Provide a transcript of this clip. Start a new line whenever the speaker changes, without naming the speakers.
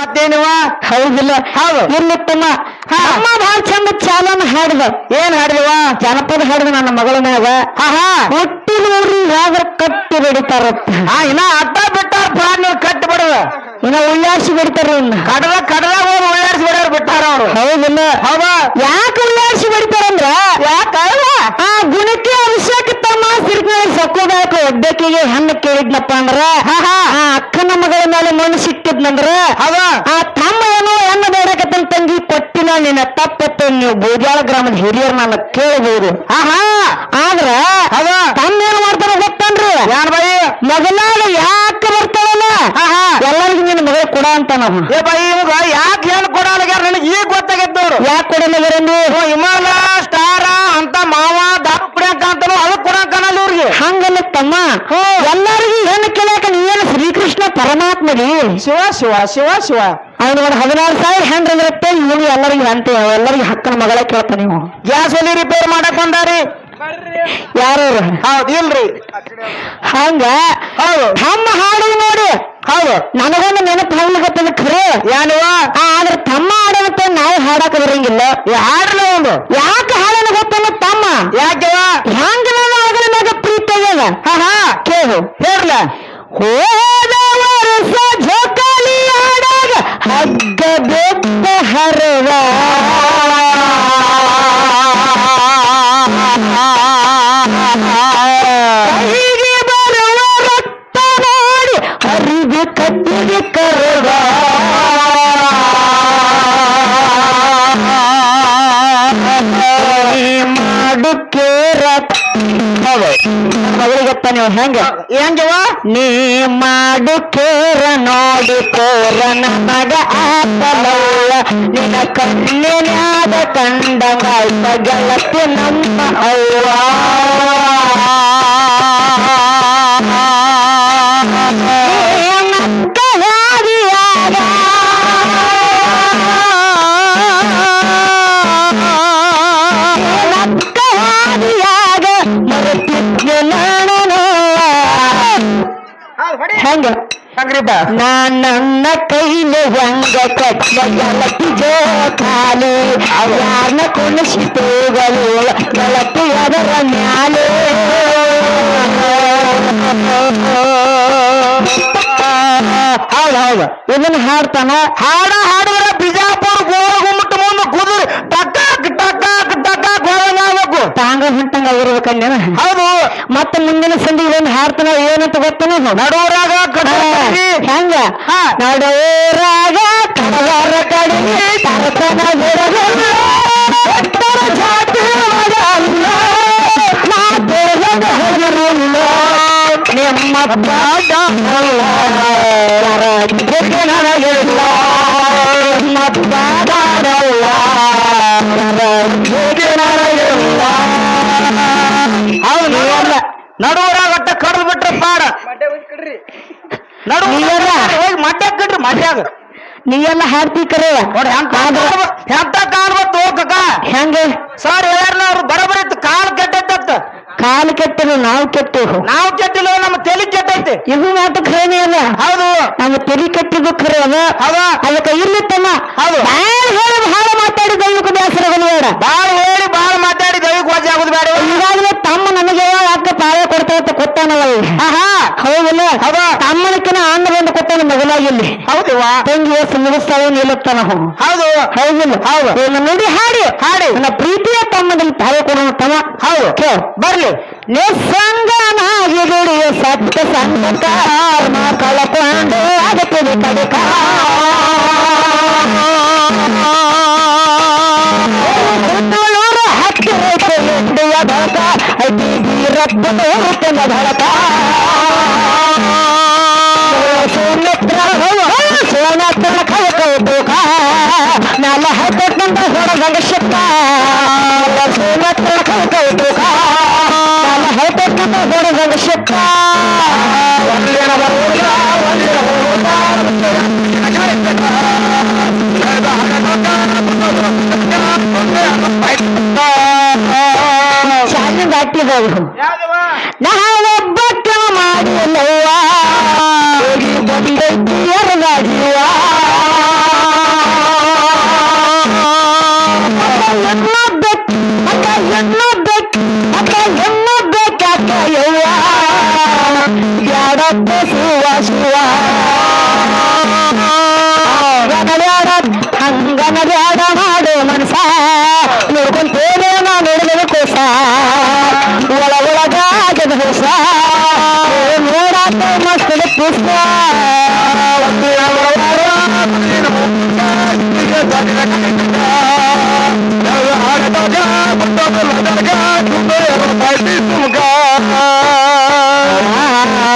ಮತ್ತೇನಿವ
ಹೌದಿಲ್ಲ.
ಹೌದು.
ಇಲ್ಲಿ ತಮ್ಮ ಅಮ್ಮ ಬಹಳ ಚಂದ ಚಾಲನ ಹಾಡ್ದ.
ಏನ್ ಹಾಡಿದವ?
ಜನಪದ ಹಾಡಿದ ನನ್ನ ಮಗಳ ಮ್ಯಾಗ.
ಆಹಾ
ಹುಟ್ಟಿದ ಊರಿಗೆ ಆದ್ರ ಕಟ್ಟಿ ಬಿಡಿತಾರ
ಹಾ ಇನ್ನ ಅಡ್ಡ ಬಿಟ್ಟಾರ ಪ್ರಾಣಿಗಳು ಕಟ್ಟಿ ಬಿಡುವ
ಇನ್ನ ಉಲ್ಲಾಸಿ ಬಿಡ್ತಾರ ಇನ್ನ.
ಕಡಲ ಕಡಲ ಹೋಗಿ ಉಳ್ಳಾಡ್ಸಿ ಬಿಡೋರು ಬಿಟ್ಟಾರ ಅವ್ರು.
ಹೌದಿಲ್ಲ.
ಹೌದ.
ಯಾಕೆ ಉಲ್ಲಾಸಿ ಬೆಳಿತಾರಂದ್ರ
ಯಾಕ?
ಆ ಗುಣಕ್ಕೆ ಅಭಿಷೇಕ ತಮ್ಮ ಸಿರ್ಕ ಸಕ್ಕೋದಾಕ ಒಬ್ಬಾಕಿಗೆ ಹೆಣ್ಣು ಕೇಳಿದ್ನಪ್ಪ ಅಂದ್ರ. ಮೇಲೆ
ಅವ
ಆ ತಮ್ಮ ಏನೋ ಹೆಣ್ಣು ಬೇಡಕತ್ತನ್ ತಂಗಿ ಕೊಟ್ಟಿನ ನಿನ್ನ ತಪ್ಪತ್ತು ನೀವು ಬೋಜಾಳ ಗ್ರಾಮದ ಹಿರಿಯರ್ ನನ್ನ ಕೇಳಬಹುದು
ಆಹಾ.
ಆದ್ರ
ಅವ
ತಮ್ಮ ಏನ್ ಮಾಡ್ತಾರ ಗೊತ್ತನ್ರಿ?
ಬಾಯಿ?
ಮಗನಾಗ ಯಾಕೆ ಬರ್ತಾಳಲ್ಲ?
ಆಹಾ.
ಎಲ್ಲರಿಗೂ ನಿನ್ನ ಮಗಳು ಕೊಡ ಅಂತ ನಾವು
ಏ ಬಾಯಿ ಇವಾಗ ಯಾಕೆ ಹೆಣ್ಣು ಕೊಡಲಾಗ್ಯಾರ ನನಗೆ ಈಗ ಗೊತ್ತಾಗೈತೆ ನೋಡು.
ಯಾಕೆ ಕೊಡಲ್ಲ
ಬರಂದು ಹಿಮಾಲ ಸ್ಟಾರ ಅಂತ ಮಾವ ದಾರು ಕುಡಿಯಂಕ ಅಂತಾನು ಅದು ಕೊಡಂಕ ಅನ್ನಲ್ಲ ಇವ್ರಿಗೆ.
ಹಂಗಲ್ಲ ತಮ್ಮ. ಎಲ್ಲರಿಗೂ ಪರಮಾತ್ಮರಿ
ಶಿವ ಶಿವ ಶಿವ ಶಿವ.
ಅವ್ನು ಒಂದು ಹದಿನಾರು ಸಾವಿರ ಹೆಂಡ್ರ ಇರುತ್ತೆ ಇವನು ಎಲ್ಲರಿಗೂ ಅಂತ ಎಲ್ಲರಿಗೂ ಹಕ್ಕನ ಮಗಳ ಕೇಳ್ತ ನೀವು.
ಗ್ಯಾಸ್ ಒಲಿ ರಿಪೇರ್ ಮಾಡಕ್ ಬಂದಾರಿ.
ಯಾರು
ಹೌದು ಇಲ್ರಿ.
ಹಂಗ?
ಹೌದು.
ತಮ್ಮ ಹಾಡು ನೋಡಿ.
ಹೌದು.
ನನಗೊಂದು ನೆನಪು ಹೋಗ್ಲಿಕ್ಕೆ ಖರೆ.
ಯಾನುವ
ಆದ್ರೆ ತಮ್ಮ ಹಾಡೋದಕ್ಕೆ ನಾವು ಹಾಡಾಕ ಬರಂಗಿಲ್ಲ
ಹಾಡ್ಲ ಒಂದು.
ಯಾಕೆ ಹಾಡನ ಗೊತ್ತಲ್ಲ ತಮ್ಮ?
ಯಾಕೆ
ಹೆಂಗ ಪ್ರೀತಿ ಆಗ್ಯದ?
ಆಹಾ
ಕೇಳು.
ಹೇರ್ಲ
ಹೋದ ಹಗ್ಗ ಬೆಟ್ಟ ಹರವ ಕೈಗೆ ಬರುವ ರಕ್ತ ನೋಡಿ ಹರಿದು ಕತ್ತಿಗೆ ಕರವ ಮಾಡುಕೇರ ಮಗಳಿಗಪ್ಪ ನೀವು ಹೆಂಗ
ಹೆಂಗವ
ನೀ ಮಾಡು ಕೇರ ನೋಡಿ ಕೋರನ ನಮಗ ಆತಲವ್ವ ನಿನ್ನ ಕಣ್ಣಿನಾದ ಕಂಡ ಮಲ್ಪ ನಮ್ಮ ಅವ್ವ.
ಹಂಗ್ರಿಪ್ಪ
ನನ್ನ ಕೈಲಿ ಹೆಂಗ ಕಟ್ಲ ಖಾಲಿ ಜೋಕಾಲಿ ಕುಣಿಸಿ ಕುಣಿಸಿತೋಗಳು ಗೆಳತಿ ಅದರ ಮ್ಯಾಲೆ. ಹೌದೌದು ಹೌದು. ಇದನ್ನ ಹಾಡ್ತಾನ?
ಹಾಡ ಹಾಡಿದ್ರ
ತಾಂಗ ಹೊಂಟಂಗ ಇರ್ಬೇಕಂದೇನ
ಹೌದು.
ಮತ್ತೆ ಮುಂದಿನ ಸಂದಿಗೆ ಒಂದು ಹಾಡ್ತಾನ ಏನಂತ ಗೊತ್ತನ?
ನಡೋರಾಗ
ಹೆಂಗ? ನಡೋರಾಗ ಕಡವರ ಕಡಿಮೆ ತರ್ತನ ಬಿಡಗಲ್ಲ ಜಾತಿ ನಿಮ್ಮ
ನಡುವರಾಗ ಅಟ್ಟ ಕಡ್ದು ಬಿಟ್ರೆ ಪಾಡ. ನಡು
ನೀವೆಲ್ಲ?
ಹೋಗಿ ಮಡ್ಡ ಕಡ್ರಿ ಮಡ್ಯಾಗ.
ನೀವೆಲ್ಲ ಹಾಡ್ತಿ ಕರೆ.
ನೋಡಿ ಹೆಂತ ಹೆಂತ ಕಾಲ್ ಬತ್ತು ಕಕ್ಕ
ಹೆಂಗ
ಸರ್ ಹೇಳ್ಯಾರಲ್ಲ ಅವ್ರು ಬರಬರಿತ್ತು ಕಾಲ್ ಕೆಟ್ಟೈತತ್ತ
ಕಾಲು ಕೆಟ್ಟರು ನಾವು ಕೆಟ್ಟು
ನಾವು ಕೆಟ್ಟಿಲ್ಲ ನಮ್ಮ ತಲೆ ಕೆಟ್ಟೈತಿ.
ಇದು ಮಾತು ಖರೇನೆ ಅಲ್ಲ.
ಹೌದು.
ನಮ್ಮ ತೆಲಿ ಕೆಟ್ಟಿದ್ದು ಖರೆ ಅದ
ಹೌದ.
ಅದಕ್ಕೆ ಇಲ್ಲಿ ತಮ್ಮ
ಹೌದು.
ಬಾಳ ಹೇಳಿ ಬಹಳ ಮಾತಾಡಿ ದೈವಿಕ ಬೇಸರ ಬೇಡ.
ಬಾಳ ಹೇಳಿ ಬಾಳ ಮಾತಾಡಿ ದೈವಿಕ ವಾಜಿ ಆಗುದು ಬೇಡ.
ಈಗಾಗಲೇ ತಮ್ಮ ನಮಗೆ ಯಾಕೆ ಪಾಳೆ ಕೊಟ್ಟಾನವ
ಆಹಾ.
ಹೌದಿಲ್ಲ?
ಹೌದ.
ತಮ್ಮನಕ್ಕಿನ ಅನ್ನ ಬಂದು ಕೊಟ್ಟಾನ ಮಗಲಾಗಿಲ್ಲಿ
ಹೌದಿವ
ತಂಗಿ ಎಷ್ಟು ಮುಗಿಸ್ತಾವ ನಿಲ್ಲುತ್ತಾನ
ಹೌದು.
ಹೌದಿಲ್ಲ?
ಹೌದು.
ಇದನ್ನ ನೋಡಿ ಹಾಡಿ.
ಹಾಡಿ.
ನನ್ನ ಪ್ರೀತಿಯ ತಮ್ಮದಲ್ಲಿ ಪಾಳೆ ಕೊಡೋಣ ತಮ್ಮ.
ಹೌದು.
ಕೇಳು.
ಬರ್ಲಿ.
ನಿಸ್ಸಂಗನಾಗಿ ದುಡಿಯ ಸತ್ತ ಸಂಗತ ಕಳಕೊಂಡು ಅದಕ್ಕೆ ಕಡಿಕ ಹತ್ತಂತ ತಪ್ಪಿಸುವ ಶಿವ ಅಂಗನಡ್ಯಾಡ ಅಂಗನಡ್ಯಾಡ ಮಾಡು ಮನಸ ನೋಡ್ಕೊಂತೇನೆ ನಾನು ಹಿಡಿದ ಕೋಸ ಒಳ ಒಳಗಾಗದ ಹೊಸ ನೋಡಾಕ ಮಕ್ಕಳು ಪುಸ್ತ